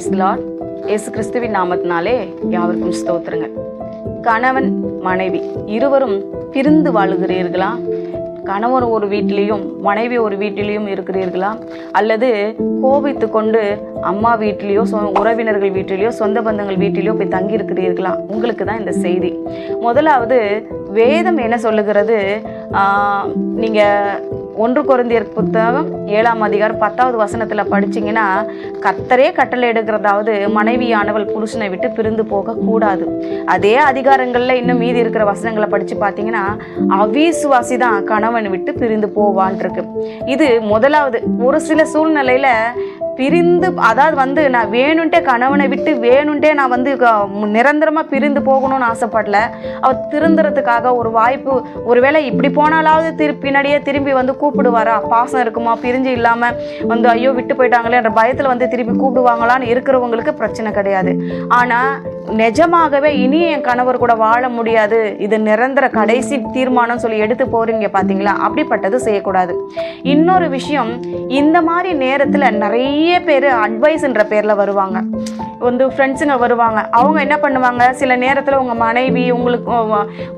Price Lord இயேசு கிறிஸ்துவின் நாமத்தினாலே யாவருக்கும் ஸ்தோத்திரங்க. கணவன் மனைவி இருவரும் பிரிந்து வாழுகிறீர்களா? கணவர் ஒரு வீட்டிலையும் மனைவி ஒரு வீட்டிலையும் இருக்கிறீர்களா? அல்லது கோபித்து கொண்டு அம்மா வீட்டிலேயோ சொ உறவினர்கள் வீட்டிலேயோ சொந்த பந்தங்கள் வீட்டிலேயோ போய் தங்கி இருக்கிறீர்களா உங்களுக்கு தான் இந்த செய்தி. முதலாவது வேதம் என்ன சொல்லுகிறது? நீங்கள் ஒன்று குருந்தியர் புத்தகம் ஏழாம் அதிகாரம் பத்தாவது வசனத்தில் படிச்சிங்கன்னா கர்த்தரே கட்டளை எடுக்கிறதாவது மனைவியானவள் புருஷனை விட்டு பிரிந்து போக கூடாது. அதே அதிகாரங்களில் இன்னும் மீதி இருக்கிற வசனங்களை படித்து பார்த்தீங்கன்னா அவிசுவாசி தான் கணவன் விட்டு பிரிந்து போவான் இருக்கு இது முதலாவது ஒரு சில சூழ்நிலையில் பிரிந்து அதாவது வந்து நான் வேணுன்ட்டே கணவனை விட்டு வேணுன்ட்டே நான் வந்து நிரந்தரமாக பிரிந்து போகணும்னு ஆசைப்படல. அவர் திருந்துறதுக்காக ஒரு வாய்ப்பு ஒருவேளை இப்படி போனாலாவது திரு பின்னாடியே திரும்பி வந்து கூப்பிடுவாரா? பாசம் இருக்குமா? பிரிஞ்சு இல்லாமல் வந்து ஐயோ விட்டு போயிட்டாங்களேன்ற பயத்தில் வந்து திரும்பி கூப்பிடுவாங்களான்னு இருக்கிறவங்களுக்கு பிரச்சனை கிடையாது. ஆனால் நிஜமாகவே இனி என் கணவர் கூட வாழ முடியாது. இது நிரந்தர கடைசி தீர்மானம் சொல்லி எடுத்து போறீங்க பார்த்தீங்களா அப்படிப்பட்டது செய்யக்கூடாது. இன்னொரு விஷயம் இந்த மாதிரி நேரத்தில் நிறைய பேர் அட்வைஸ்ன்ற பேரில் வருவாங்க. வந்து ஃப்ரெண்ட்ஸுங்க வருவாங்க. அவங்க என்ன பண்ணுவாங்க? சில நேரத்தில் உங்கள் மனைவி உங்களுக்கு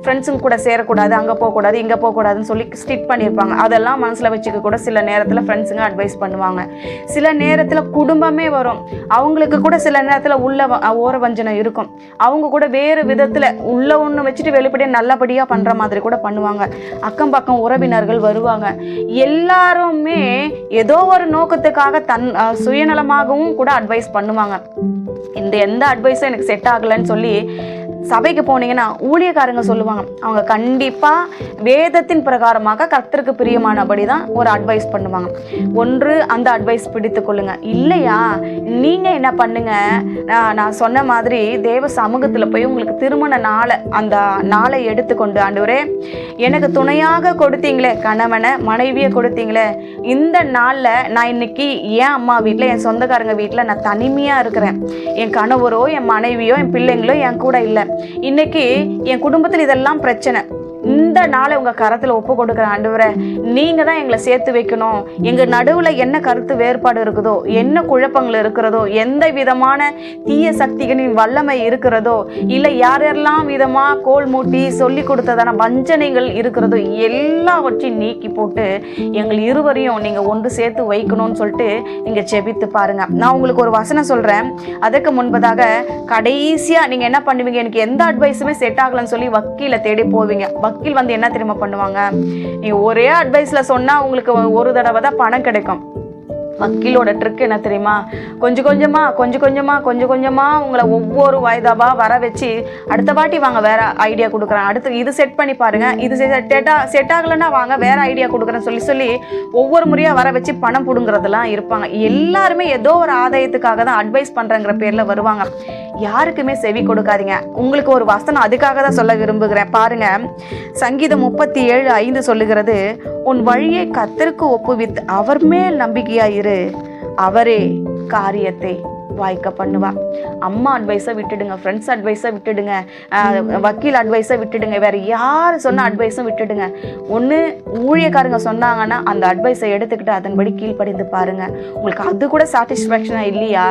ஃப்ரெண்ட்ஸுங்க கூட சேரக்கூடாது அங்கே போகக்கூடாது இங்கே போகக்கூடாதுன்னு சொல்லி ஸ்டிட் பண்ணியிருப்பாங்க. அதெல்லாம் மனசில் வச்சுக்க கூட சில நேரத்தில் ஃப்ரெண்ட்ஸுங்க அட்வைஸ் பண்ணுவாங்க. சில நேரத்தில் குடும்பமே வரும். அவங்களுக்கு கூட சில நேரத்தில் உள்ள ஓர வஞ்சனம் இருக்கும். அவங்க கூட வேறு விதத்தில் உள்ள ஒன்று வச்சுட்டு வெளிப்படையாக நல்லபடியாக பண்ணுற மாதிரி கூட பண்ணுவாங்க. அக்கம் பக்கம் உறவினர்கள் வருவாங்க. எல்லாருமே ஏதோ ஒரு நோக்கத்துக்காக தன் சுயநலமாகவும் கூட அட்வைஸ் பண்ணுவாங்க. இந்த எந்த அட்வைஸும் எனக்கு செட் ஆகலைன்னு சொல்லி சபைக்கு போனீங்கன்னா ஊழியக்காரங்க சொல்லுவாங்க. அவங்க கண்டிப்பாக வேதத்தின் பிரகாரமாக கர்த்தருக்கு பிரியமானபடி தான் ஒரு அட்வைஸ் பண்ணுவாங்க. ஒன்று அந்த அட்வைஸ் பிடித்து கொள்ளுங்க. இல்லையா? நீங்கள் என்ன பண்ணுங்க? நான் நான் சொன்ன மாதிரி தேவ சமூகத்தில் போய் உங்களுக்கு திருமண நாளை அந்த நாளை எடுத்துக்கொண்டு ஆண்டவரே எனக்கு துணையாக கொடுத்தீங்களே கணவனை மனைவியை கொடுத்தீங்களே இந்த நாளில் நான் இன்னைக்கு என் அம்மா வீட்டில் என் சொந்தக்காரங்க வீட்டில் நான் தனிமையாக இருக்கிறேன். என் கணவரோ என் மனைவியோ என் பிள்ளைங்களோ என் கூட இல்லை. இன்னைக்கு என் குடும்பத்தில் இதெல்லாம் பிரச்சனை. இந்த நாளை உங்கள் கரத்தில் ஒப்பு கொடுக்குற ஆண்டவரை நீங்கள் தான் எங்களை சேர்த்து வைக்கணும். எங்கள் நடுவில் என்ன கருத்து வேறுபாடு இருக்குதோ என்ன குழப்பங்கள் இருக்கிறதோ எந்த விதமான தீய சக்திகளின் வல்லமை இருக்கிறதோ இல்லை யார் யாரெல்லாம் விதமாக கோல் மூட்டி சொல்லி கொடுத்ததான வஞ்சனைகள் இருக்கிறதோ எல்லாவற்றையும் நீக்கி போட்டு எங்கள் இருவரையும் நீங்கள் ஒன்று சேர்த்து வைக்கணும்னு சொல்லிட்டு நீங்கள் செபித்து பாருங்கள் நான் உங்களுக்கு ஒரு வசனம் சொல்கிறேன் அதற்கு முன்பதாக கடைசியாக நீங்கள் என்ன பண்ணுவீங்க? எனக்கு எந்த அட்வைஸுமே செட் ஆகலைன்னு சொல்லி வக்கீலை தேடி போவீங்க. வக்கீல் வந்து என்ன தெரியுமா பண்ணுவாங்க? நீங்கள் ஒரே அட்வைஸில் சொன்னால் உங்களுக்கு ஒரு தடவை தான் பணம் கிடைக்கும். வக்கீலோட ட்ரிக் என்ன தெரியுமா? கொஞ்சம் கொஞ்சமா கொஞ்சம் கொஞ்சமா கொஞ்சம் கொஞ்சமா உங்களை ஒவ்வொரு வயதாவா வர வச்சு அடுத்த வாட்டி வாங்க வேற ஐடியா கொடுக்குறேன். அடுத்து இது செட் பண்ணி பாருங்க. இது செட்டா செட் ஆகலைன்னா வாங்க வேற ஐடியா கொடுக்குறேன்னு சொல்லி சொல்லி ஒவ்வொரு முறையாக வர வச்சு பணம் பிடுங்குறதெல்லாம் இருப்பாங்க. எல்லாருமே ஏதோ ஒரு ஆதாயத்துக்காக தான் அட்வைஸ் பண்ணுறேங்கிற பேர்ல வருவாங்க. யாருக்குமே செவி கொடுக்காதீங்க. உங்களுக்கு ஒரு வசனம் அதுக்காக தான் சொல்ல விரும்புகிறேன். பாருங்க சங்கீதம் முப்பத்தி ஏழு ஐந்து சொல்லுகிறது உன் வழியை கத்தருக்கு ஒப்புவித்து அவர் மேல் நம்பிக்கையாயிரு. அவரே காரியத்தை வாய்க்க பண்ணுவா. அம்மா அட்வைஸை விட்டுடுங்க ஃப்ரெண்ட்ஸ் அட்வைஸை விட்டுடுங்க வக்கீல் அட்வைஸை விட்டுடுங்க வேற யார் சொன்ன அட்வைஸும் விட்டுடுங்க. ஒன்று ஊழியக்காரங்க சொன்னாங்கன்னா அந்த அட்வைஸை எடுத்துக்கிட்டு அதன்படி கீழ்ப்படிந்து பாருங்க. உங்களுக்கு அது கூட சாட்டிஸ்ஃபேக்ஷனாக இல்லையா?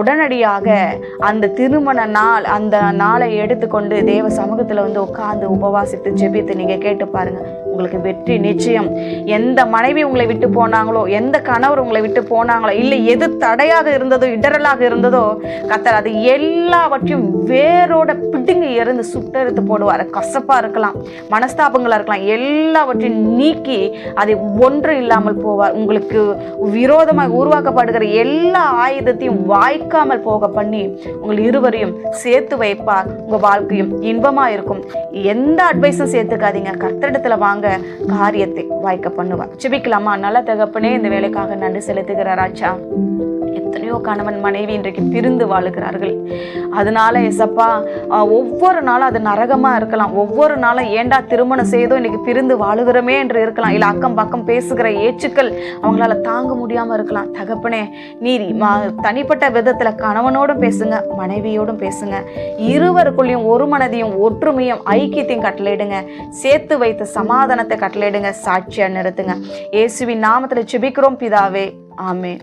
உடனடியாக அந்த திருமண நாள் அந்த நாளை எடுத்துக்கொண்டு தேவ சமூகத்தில் வந்து உட்காந்து உபவாசித்து ஜெபித்து நீங்கள் கேட்டு பாருங்கள் உங்களுக்கு வெற்றி நிச்சயம். எந்த மனைவி உங்களை விட்டு போனாங்களோ எந்த கணவர் உங்களை விட்டு போனாங்களோ இல்லை எது தடையாக இருந்ததோ இடரலாக இருந்ததோ கத்தர் அது எல்லாவற்றையும் வேரோட பிடுங்கி எறிந்து சுட்டெடுத்து போடுவார். கசப்பாக இருக்கலாம் மனஸ்தாபங்களாக இருக்கலாம் எல்லாவற்றையும் நீக்கி அதை ஒன்று இல்லாமல் போவார். உங்களுக்கு விரோதமாக உருவாக்கப்படுகிற எல்லா ஆயுதத்தையும் வாய்க்காமல் போக பண்ணி உங்கள் இருவரையும் சேர்த்து வைப்பார். உங்கள் வாழ்க்கையும் இன்பமாக இருக்கும் எந்த அட்வைஸும் சேர்த்துக்காதீங்க. கர்த்தரிடத்துல வாங்க. காரியத்தை வாய்க்க பண்ணுவார். ஜெபிக்கலாமா? நல்ல தகப்பனே இந்த வேலைக்காக நன்றி செலுத்துகிறாராச்சா எத்தனையோ கணவன் மனைவி இன்றைக்கு பிரிந்து வாழுகிறார்கள். அதனால எசப்பா ஒவ்வொரு நாளும் அது நரகமாக இருக்கலாம். ஒவ்வொரு நாளும் ஏண்டா திருமணம் செய்தோ இன்னைக்கு பிரிந்து வாழுகிறோமே என்று இருக்கலாம். இல்லை அக்கம் பக்கம் பேசுகிற ஏச்சுக்கள் அவங்களால தாங்க முடியாமல் இருக்கலாம். தகப்பனே நீர் தனிப்பட்ட விதத்தில் கணவனோடும் பேசுங்க மனைவியோடும் பேசுங்க. இருவருக்குள்ளேயும் ஒரு மனதையும் ஒற்றுமையும் ஐக்கியத்தையும் கட்டளையிடுங்க. சேர்த்து வைத்த சமாதானத்தை கட்டளையிடுங்க. சாட்சியாக நிறுத்துங்க. இயேசுவின் நாமத்தில் செபிக்கிறோம் பிதாவே. ஆமே